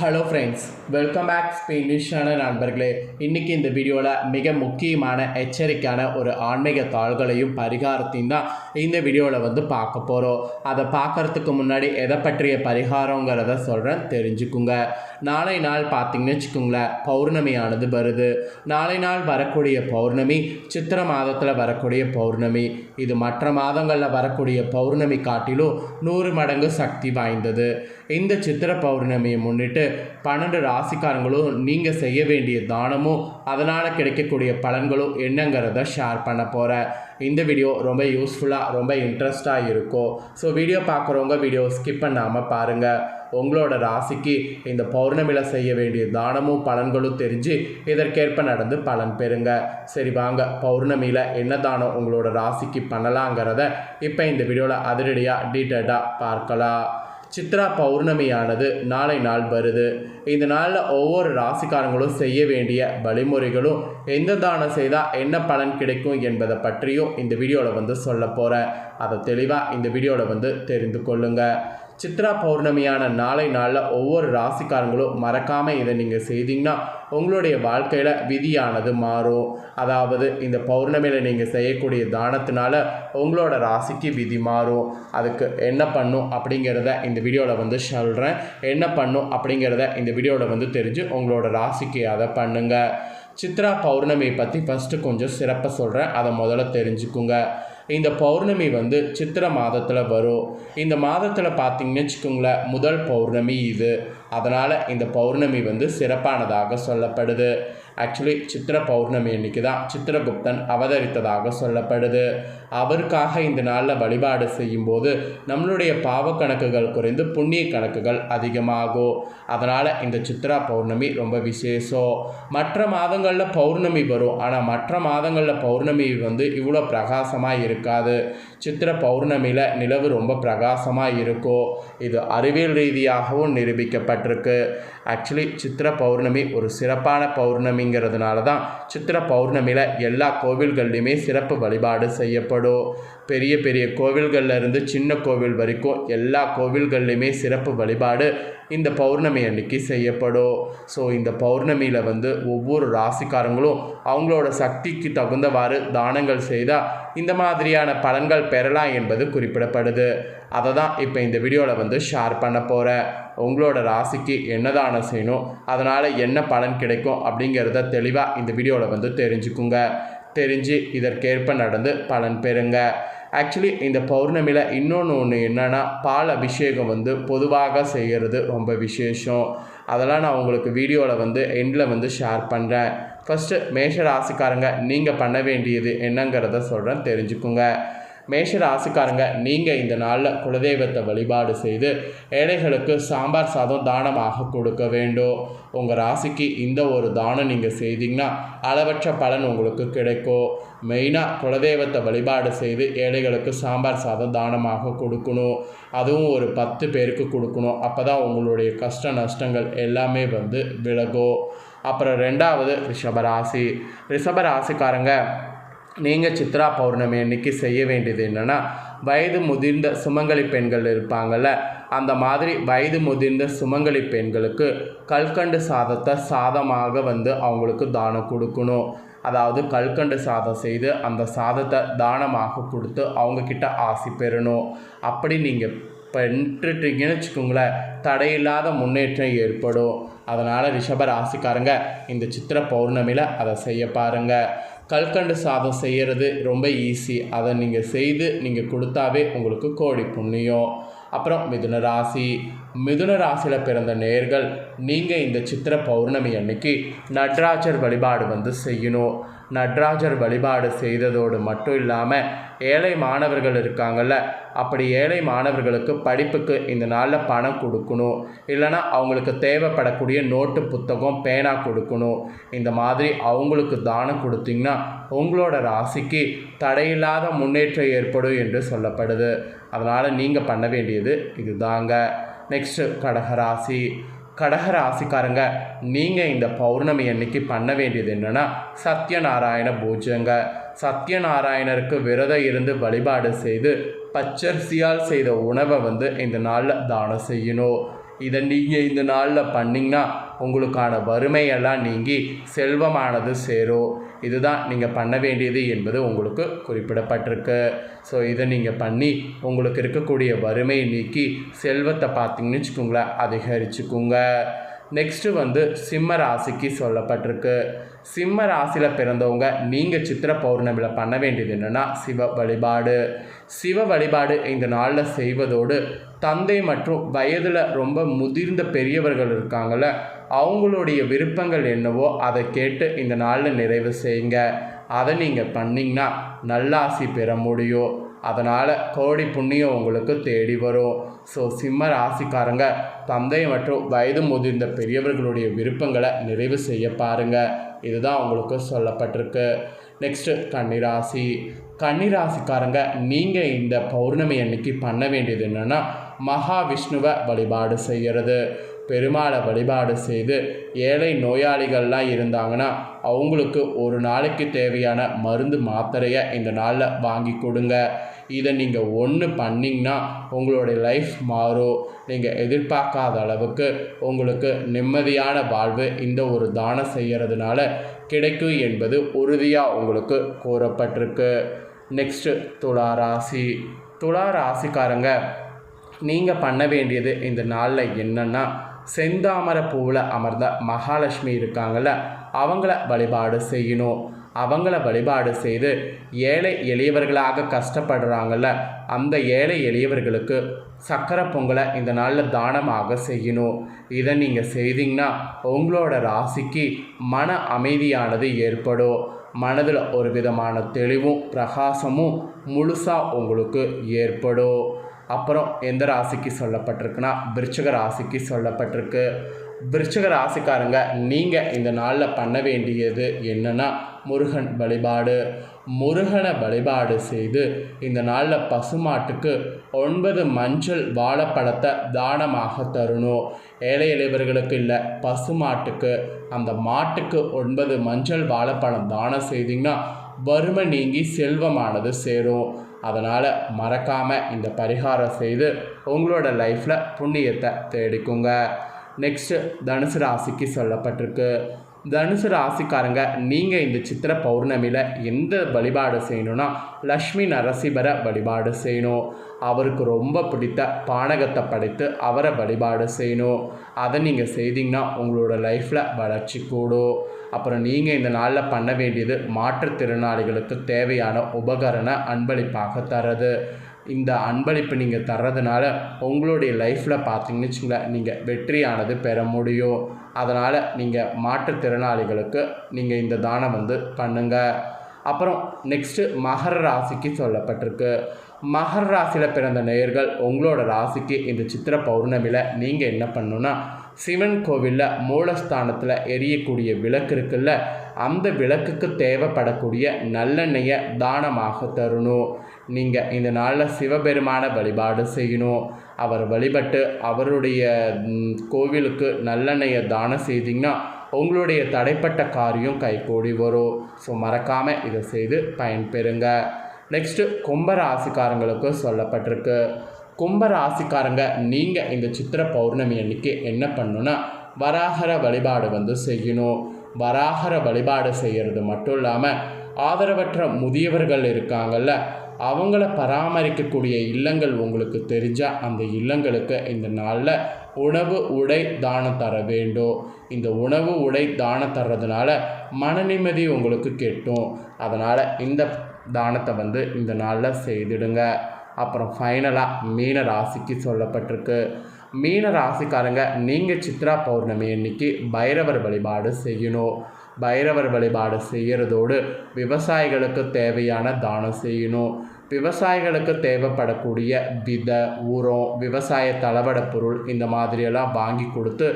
Hello friends welcome back ஸ்பெயினிஷான நண்பர்களே. இன்றைக்கி இந்த வீடியோவில் மிக முக்கியமான எச்சரிக்கையான ஒரு ஆன்மீக தாள்களையும் பரிகாரத்தையும் தான் இந்த வீடியோவில் வந்து பார்க்க போகிறோம் அதை பார்க்கறதுக்கு முன்னாடி எதை பற்றிய பரிகாரங்கிறத சொல்கிறேன் தெரிஞ்சுக்குங்க. நாளை நாள் பார்த்தீங்கன்னு வச்சுக்கோங்களேன் பௌர்ணமியானது வருது. நாளை நாள் வரக்கூடிய பௌர்ணமி சித்திர மாதத்தில் வரக்கூடிய பௌர்ணமி. இது மற்ற மாதங்களில் வரக்கூடிய பௌர்ணமி காட்டிலும் நூறு மடங்கு சக்தி வாய்ந்தது. இந்த சித்திர பௌர்ணமியை முன்னிட்டு பன்னெண்டு ராசிக்காரங்களும் நீங்கள் செய்ய வேண்டிய தானமும் அதனால் கிடைக்கக்கூடிய பலன்களும் என்னங்கிறத ஷேர் பண்ண போகிறேன் இந்த வீடியோ ரொம்ப யூஸ்ஃபுல்லாக ரொம்ப இன்ட்ரெஸ்டாக இருக்கும். ஸோ வீடியோ பார்க்குறவங்க வீடியோ ஸ்கிப் பண்ணாமல் பாருங்கள் உங்களோட ராசிக்கு இந்த பௌர்ணமியில் செய்ய வேண்டிய தானமும் பலன்களும் தெரிஞ்சு இதற்கேற்ப நடந்து பலன் பெறுங்க. சரி வாங்க. பௌர்ணமியில் என்ன தானம் உங்களோட ராசிக்கு பண்ணலாங்கிறத இப்போ இந்த வீடியோவில் அதிரடியாக டீட்டெயிலாக பார்க்கலாம். சித்ரா பௌர்ணமியானது. நாளை நாள் வருது. இந்த நாளில் ஒவ்வொரு ராசிக்காரங்களும் செய்ய வேண்டிய வழிமுறைகளும் எந்த தானம் செய்தால் என்ன பலன் கிடைக்கும் என்பதை பற்றியும் இந்த வீடியோவில் வந்து சொல்ல போகிறேன் அதை தெளிவாக இந்த வீடியோவில் வந்து தெரிந்து கொள்ளுங்கள் சித்ரா பௌர்ணமியான நாளை நாளில் ஒவ்வொரு ராசிக்காரங்களும் மறக்காமல் இதை நீங்கள் செய்தீங்கன்னா உங்களுடைய வாழ்க்கையில் விதியானது மாறும். அதாவது இந்த பௌர்ணமியில் நீங்கள் செய்யக்கூடிய தானத்தினால உங்களோட ராசிக்கு விதி மாறும். அதுக்கு என்ன பண்ணும் அப்படிங்கிறத இந்த வீடியோவில் வந்து சொல்கிறேன் என்ன பண்ணும் அப்படிங்கிறத இந்த வீடியோவில் வந்து தெரிஞ்சு உங்களோட ராசிக்கு அதை பண்ணுங்கள் சித்ரா பௌர்ணமியை பற்றி ஃபஸ்ட்டு கொஞ்சம் சிறப்பாக சொல்கிறேன் அதை முதல்ல தெரிஞ்சுக்குங்க. இந்த பௌர்ணமி வந்து சித்திர மாதத்தில் வரும். இந்த மாதத்தில் பார்த்தீங்கன்னு வச்சுக்கோங்களேன் முதல் பௌர்ணமி இது. அதனால் இந்த பௌர்ணமி வந்து சிறப்பானதாக சொல்லப்படுது. ஆக்சுவலி சித்திர பௌர்ணமி அன்னைக்கு தான் சித்திரகுப்தன் அவதரித்ததாக சொல்லப்படுது. அவருக்காக இந்த நாளில் வழிபாடு செய்யும்போது நம்மளுடைய பாவ கணக்குகள் குறைந்து புண்ணிய கணக்குகள் அதிகமாகும். அதனால் இந்த சித்ரா பௌர்ணமி ரொம்ப விசேஷம். மற்ற மாதங்களில் பௌர்ணமி வரும். ஆனால் மற்ற மாதங்களில் பௌர்ணமி வந்து இவ்வளோ பிரகாசமாக இருக்காது. சித்திர பௌர்ணமியில் நிலவு ரொம்ப பிரகாசமாக இருக்கும் இது அறிவியல் ரீதியாகவும் நிரூபிக்கப்பட்டிருக்கு. ஆக்சுவலி சித்திர பௌர்ணமி ஒரு சிறப்பான பௌர்ணமிங்கிறதுனால தான் சித்திர பௌர்ணமியில் எல்லா கோவில்கள்லையுமே சிறப்பு வழிபாடு செய்யப்படும். பெரிய பெரிய கோவில்கள்ல இருந்து சின்ன கோவில் வரைக்கும் எல்லா கோவில்கள்லையுமே சிறப்பு வழிபாடு இந்த பௌர்ணமி அன்னைக்கு செய்யப்படும். ஸோ இந்த பௌர்ணமியில் வந்து ஒவ்வொரு ராசிக்காரங்களும் அவங்களோட சக்திக்கு தகுந்தவாறு தானங்கள் செய்தால் இந்த மாதிரியான பலன்கள் பெறலாம் என்பது குறிப்பிடப்படுது. அதை தான் இப்போ இந்த வீடியோவில் வந்து ஷேர் பண்ண போகிறேன் உங்களோட ராசிக்கு என்ன தானம் செய்யணும் அதனால் என்ன பலன் கிடைக்கும் அப்படிங்கிறத தெளிவாக இந்த வீடியோவில் வந்து தெரிஞ்சுக்குங்க. தெரிஞ்சு இதற்கேற்ப நடந்து பலன் பெறுங்க. ஆக்சுவலி இந்த பௌர்ணமியில் இன்னொன்று ஒன்று என்னென்னா பால் அபிஷேகம் வந்து பொதுவாக செய்கிறது ரொம்ப விசேஷம். அதெல்லாம் நான் உங்களுக்கு வீடியோவில் வந்து எண்டில் வந்து ஷேர் பண்ணுறேன் ஃபஸ்ட்டு மேஷ ராசிக்காரங்க நீங்கள் பண்ண வேண்டியது என்னங்கிறத சொல்கிறேன் தெரிஞ்சுக்குங்க. மேஷ ராசிக்காரங்க நீங்கள் இந்த நாளில் குலதெய்வத்தை வழிபாடு செய்து ஏழைகளுக்கு சாம்பார் சாதம் தானமாக கொடுக்க வேண்டும். உங்கள் ராசிக்கு இந்த ஒரு தானம் நீங்கள் செய்தீங்கன்னா அளவற்ற பலன் உங்களுக்கு கிடைக்கும். மெயினாக குலதெய்வத்தை வழிபாடு செய்து ஏழைகளுக்கு சாம்பார் சாதம் தானமாக கொடுக்கணும். அதுவும் ஒரு பத்து பேருக்கு கொடுக்கணும். அப்போ தான் உங்களுடைய கஷ்ட நஷ்டங்கள் எல்லாமே வந்து விலகும். அப்புறம் ரெண்டாவது ரிஷபராசி. ரிஷபராசிக்காரங்க நீங்கள் சித்ரா பௌர்ணமி அன்னைக்கு செய்ய வேண்டியது என்னென்னா வயது முதிர்ந்த சுமங்கலி பெண்கள் இருப்பாங்கள்ல அந்த மாதிரி வயது முதிர்ந்த சுமங்கலி பெண்களுக்கு கல்கண்டு சாதத்தை சாதமாக வந்து அவங்களுக்கு தானம் கொடுக்கணும். அதாவது கல்கண்டு சாதம் செய்து அந்த சாதத்தை தானமாக கொடுத்து அவங்கக்கிட்ட ஆசி பெறணும். அப்படி நீங்கள் பெற்றுட்டீங்கன்னு வச்சுக்கோங்களேன் தடையில்லாத முன்னேற்றம் ஏற்படும். அதனால் ரிஷப ராசிக்காரங்க இந்த சித்திர பௌர்ணமியில் அதை செய்ய பாருங்கள் கல்கண்டு சாதம் செய்கிறது ரொம்ப ஈஸி அதை நீங்கள் செய்து நீங்கள் கொடுத்தாவே உங்களுக்கு கோடி புண்ணியம். அப்புறம் மிதுன ராசி மிதுன ராசியில் பிறந்த நேர்கள் நீங்கள் இந்த சித்திர பௌர்ணமி அன்னைக்கு நட்ராஜர் வழிபாடு வந்து செய்யணும். நட்ராஜர் வழிபாடு செய்ததோடு மட்டும் இல்லாமல் ஏழை மாணவர்கள் இருக்காங்கள்ல அப்படி ஏழை மாணவர்களுக்கு படிப்புக்கு இந்த நாளில் பணம் கொடுக்கணும். இல்லைனா அவங்களுக்கு தேவைப்படக்கூடிய நோட்டு புத்தகம் பேனா கொடுக்கணும். இந்த மாதிரி அவங்களுக்கு தானம் கொடுத்தீங்கன்னா உங்களோட ராசிக்கு தடையில்லாத முன்னேற்றம் ஏற்படும் என்று சொல்லப்படுது. அதனால் நீங்கள் பண்ண வேண்டியது இதுதாங்க. நெக்ஸ்ட்டு கடகராசி கடகராசிக்காரங்க நீங்கள் இந்த பௌர்ணமி அன்னைக்கு பண்ண வேண்டியது என்னென்னா சத்யநாராயண பூஜைங்க. சத்யநாராயணருக்கு விரதம் இருந்து வழிபாடு செய்து பச்சரிசியால் செய்த உணவை வந்து இந்த நாளில் தானம் செய்யணும். இதை நீங்கள் இந்த நாளில் பண்ணிங்கன்னா உங்களுக்கான வறுமையெல்லாம் நீங்கி செல்வமானது சேரும். இதுதான் நீங்கள் பண்ண வேண்டியது என்பது உங்களுக்கு குறிப்பிடப்பட்டிருக்கு. ஸோ இதை நீங்கள் பண்ணி உங்களுக்கு இருக்கக்கூடிய வறுமையை நீக்கி செல்வத்தை பார்த்தீங்கன்னு வச்சுக்கோங்களேன் அதிகரிச்சுக்குங்க. நெக்ஸ்ட்டு வந்து சிம்ம ராசிக்கு சொல்லப்பட்டிருக்கு. சிம்ம ராசியில் பிறந்தவங்க நீங்கள் சித்திர பௌர்ணமியில் பண்ண வேண்டியது என்னென்னா சிவ வழிபாடு. சிவ வழிபாடு இந்த நாளில் செய்வதோடு தந்தை மற்றும் வயதில் ரொம்ப முதிர்ந்த பெரியவர்கள் இருக்காங்கள்ல அவங்களுடைய விருப்பங்கள் என்னவோ அதை கேட்டு இந்த நாளில் நிறைவு செய்யுங்க. அதை நீங்கள் பண்ணிங்கன்னா நல்லாசி பெற முடியும். அதனால் கோடி புண்ணியம் உங்களுக்கு தேடி வரும். ஸோ சிம்ம ராசிக்காரங்க தந்தை மற்றும் வயது முதிர்ந்த பெரியவர்களுடைய விருப்பங்களை நிறைவு செய்ய பாருங்கள் இதுதான் உங்களுக்கு சொல்லப்பட்டிருக்கு. நெக்ஸ்ட்டு கன்னிராசி. கன்னிராசிக்காரங்க நீங்கள் இந்த பௌர்ணமி அன்னைக்கு பண்ண வேண்டியது என்னென்னா மகாவிஷ்ணுவை வழிபாடு செய்கிறது பெருமாளை வழிபாடு செய்து ஏழை நோயாளிகள்லாம் இருந்தாங்கன்னா அவங்களுக்கு ஒரு நாளைக்கு தேவையான மருந்து மாத்திரையை இந்த நாளில் வாங்கி கொடுங்க. இதை நீங்கள் ஒன்று பண்ணிங்கன்னா உங்களுடைய லைஃப் மாறும். நீங்கள் எதிர்பார்க்காத அளவுக்கு உங்களுக்கு நிம்மதியான வாழ்வு இந்த ஒரு தானம் செய்கிறதுனால கிடைக்கும் என்பது உறுதியாக உங்களுக்கு கூறப்பட்டிருக்கு. நெக்ஸ்ட்டு துலா ராசி. துலா ராசிக்காரங்க நீங்கள் பண்ண வேண்டியது இந்த நாளில் என்னென்னா செந்தாமரை பூவில் அமர்ந்த மகாலட்சுமி இருக்காங்கள்ல அவங்கள வழிபாடு செய்யணும். அவங்கள வழிபாடு செய்து ஏழை எளியவர்களாக கஷ்டப்படுறாங்கல்ல அந்த ஏழை எளியவர்களுக்கு சக்கரை பொங்கலை இந்த நாளில் தானமாக செய்யணும். இதை நீங்கள் செய்தீங்கன்னா உங்களோட ராசிக்கு மன அமைதியானது ஏற்படும். மனதில் ஒரு விதமான தெளிவும் பிரகாசமும் முழுசாக உங்களுக்கு ஏற்படும். அப்புறம் எந்த ராசிக்கு சொல்லப்பட்டிருக்குன்னா விருச்சக ராசிக்கு சொல்லப்பட்டிருக்கு. விருச்சக ராசிக்காரங்க நீங்கள் இந்த நாளில் பண்ண வேண்டியது என்னென்னா முருகன் வழிபாடு. முருகனை வழிபாடு செய்து இந்த நாளில் பசுமாட்டுக்கு ஒன்பது மஞ்சள் வாழைப்பழத்தை தானமாக தரணும். ஏழை எளியவர்களுக்கு இல்லை பசுமாட்டுக்கு. அந்த மாட்டுக்கு ஒன்பது மஞ்சள் வாழைப்பழம் தானம் செய்தீங்கன்னா வறுமை நீங்கி செல்வமானது சேரும். அதனால் மறக்காமல் இந்த பரிகாரம் செய்து உங்களோட லைஃப்பில் புண்ணியத்தை தேடிக்குங்க. நெக்ஸ்ட்டு தனுசு ராசிக்கு சொல்லப்பட்டிருக்கு. தனுசு ராசிக்காரங்க நீங்கள் இந்த சித்திர பௌர்ணமியில் எந்த வழிபாடு செய்யணும்னா லக்ஷ்மி நரசிம்மரை வழிபாடு செய்யணும். அவருக்கு ரொம்ப பிடித்த பானகத்தை படைத்து அவரை வழிபாடு செய்யணும். அதை நீங்கள் செய்தீங்கன்னா உங்களோட லைஃப்பில் வளர்ச்சி கூடும். அப்புறம் நீங்கள் இந்த நாளில் பண்ண வேண்டியது மாற்றுத்திறனாளிகளுக்கு தேவையான உபகரண அன்பளிப்பாக தரது இந்த அன்பளிப்பு நீங்கள் தர்றதுனால உங்களுடைய லைஃப்பில் பார்த்தீங்கன்னு வச்சுங்களேன் நீங்கள் வெற்றியானது பெற முடியும். அதனால் நீங்கள் மாற்றுத்திறனாளிகளுக்கு நீங்கள் இந்த தானம் வந்து பண்ணுங்கள் அப்புறம் நெக்ஸ்ட்டு மகர ராசிக்கு சொல்லப்பட்டிருக்கு. மகர ராசியில் பிறந்த நேயர்கள் உங்களோட ராசிக்கு இந்த சித்திர பௌர்ணமியில் நீங்கள் என்ன பண்ணணுன்னா சிவன் கோவிலில் மூலஸ்தானத்தில் எரியக்கூடிய விளக்கு இருக்குல்ல அந்த விளக்குக்கு தேவைப்படக்கூடிய நல்லெண்ணெயை தானமாக தரணும். நீங்கள் இந்த நாளில் சிவபெருமான வழிபாடு செய்யணும். அவர் வழிபட்டு அவருடைய கோவிலுக்கு நல்லெண்ணெயை தானம் செய்தீங்கன்னா உங்களுடைய தடைப்பட்ட காரியம் கைகூடி வரும். ஸோ மறக்காமல் இதை செய்து பயன்பெறுங்க. நெக்ஸ்ட்டு கும்பராசிக்காரங்களுக்கு சொல்லப்பட்டிருக்கு. கும்ப ராசிக்காரங்க நீங்கள் இந்த சித்திர பௌர்ணமி அன்னைக்கு என்ன பண்ணணுன்னா வராகர வழிபாடு வந்து செய்யணும். வராகர வழிபாடு செய்கிறது மட்டும் இல்லாமல் ஆதரவற்ற முதியவர்கள் இருக்காங்கல்ல அவங்கள பராமரிக்கக்கூடிய இல்லங்கள் உங்களுக்கு தெரிஞ்சால் அந்த இல்லங்களுக்கு இந்த நாளில் உணவு உடை தானம் தர வேண்டும். இந்த உணவு உடை தானம் தர்றதுனால மன நிம்மதி உங்களுக்கு கெட்டும். அதனால் இந்த தானத்தை வந்து இந்த நாளில் செய்திடுங்க. அப்புறம் ஃபைனலாக மீன ராசிக்கு சொல்லப்பட்டிருக்கு. மீன ராசிக்காரங்க நீங்கள் சித்ரா பௌர்ணமி அன்னைக்கு பைரவர் வழிபாடு செய்யணும். பைரவர் வழிபாடு செய்கிறதோடு விவசாயிகளுக்கு தேவையான தானம் செய்யணும். விவசாயிகளுக்கு தேவைப்படக்கூடிய வித உரம் விவசாய தளவட பொருள் இந்த மாதிரியெல்லாம் வாங்கி கொடுத்து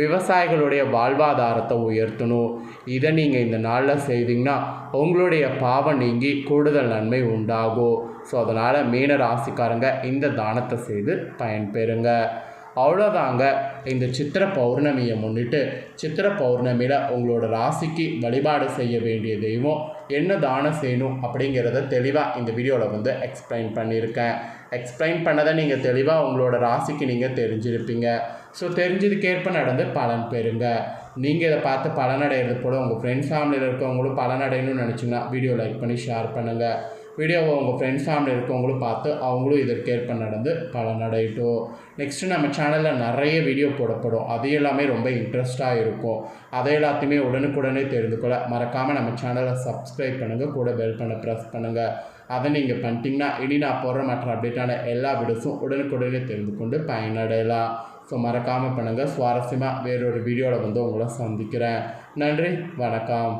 விவசாயிகளுடைய வாழ்வாதாரத்தை உயர்த்தணும். இதை நீங்கள் இந்த நாளில் செய்தீங்கன்னா உங்களுடைய பாவம் நீங்கி கூடுதல் நன்மை உண்டாகும். ஸோ அதனால் மீன ராசிக்காரங்க இந்த தானத்தை செய்து பயன்பெறுங்க. அவ்வளோதாங்க இந்த சித்திர பௌர்ணமியை முன்னிட்டு சித்திர பௌர்ணமியில் உங்களோட ராசிக்கு வழிபாடு செய்ய வேண்டிய தெய்வம் என்ன தானம் செய்யணும் அப்படிங்கிறத தெளிவாக இந்த வீடியோவில் வந்து எக்ஸ்பிளைன் பண்ணியிருக்கேன். எக்ஸ்பிளைன் பண்ணதை நீங்கள் தெளிவாக உங்களோட ராசிக்கு நீங்கள் தெரிஞ்சிருப்பீங்க. ஸோ தெரிஞ்சதுக்கேற்ப நடந்து பலன் பெறுங்க. நீங்கள் இதை பார்த்து பலனடைகிறது போல உங்கள் ஃப்ரெண்ட்ஸ் ஃபேமிலியில் இருக்கவங்களும் பலனடையணும்னு நினச்சிங்கன்னா வீடியோ லைக் பண்ணி ஷேர் பண்ணுங்கள் வீடியோவை உங்கள் ஃப்ரெண்ட்ஸ் ஃபேமிலி இருக்கவங்களும் பார்த்து அவங்களும் இதற்கேற்ப நடந்து பலனடையட்டும். நெக்ஸ்ட்டு நம்ம சேனலில் நிறைய வீடியோ போடப்படும். அது எல்லாமே ரொம்ப இன்ட்ரெஸ்ட்டாக இருக்கும். அதை எல்லாத்தையுமே உடனுக்குடனே தெரிந்து கொள்ள மறக்காமல் நம்ம சேனலை சப்ஸ்கிரைப் பண்ணுங்கள் கூட பெல் பண்ண ப்ரெஸ் பண்ணுங்கள் அதை நீங்கள் பண்ணிட்டீங்கன்னா இனி நான் போடுற மற்ற அப்டேட்டான எல்லா வீடியோஸும் உடனுக்குடனே தெரிந்து கொண்டு பயனடையலாம். ஸோ மறக்காமல் பண்ணுங்கள் சுவாரஸ்யமாக வேறொரு வீடியோவில் வந்து உங்களை சந்திக்கிறேன். நன்றி. வணக்கம்.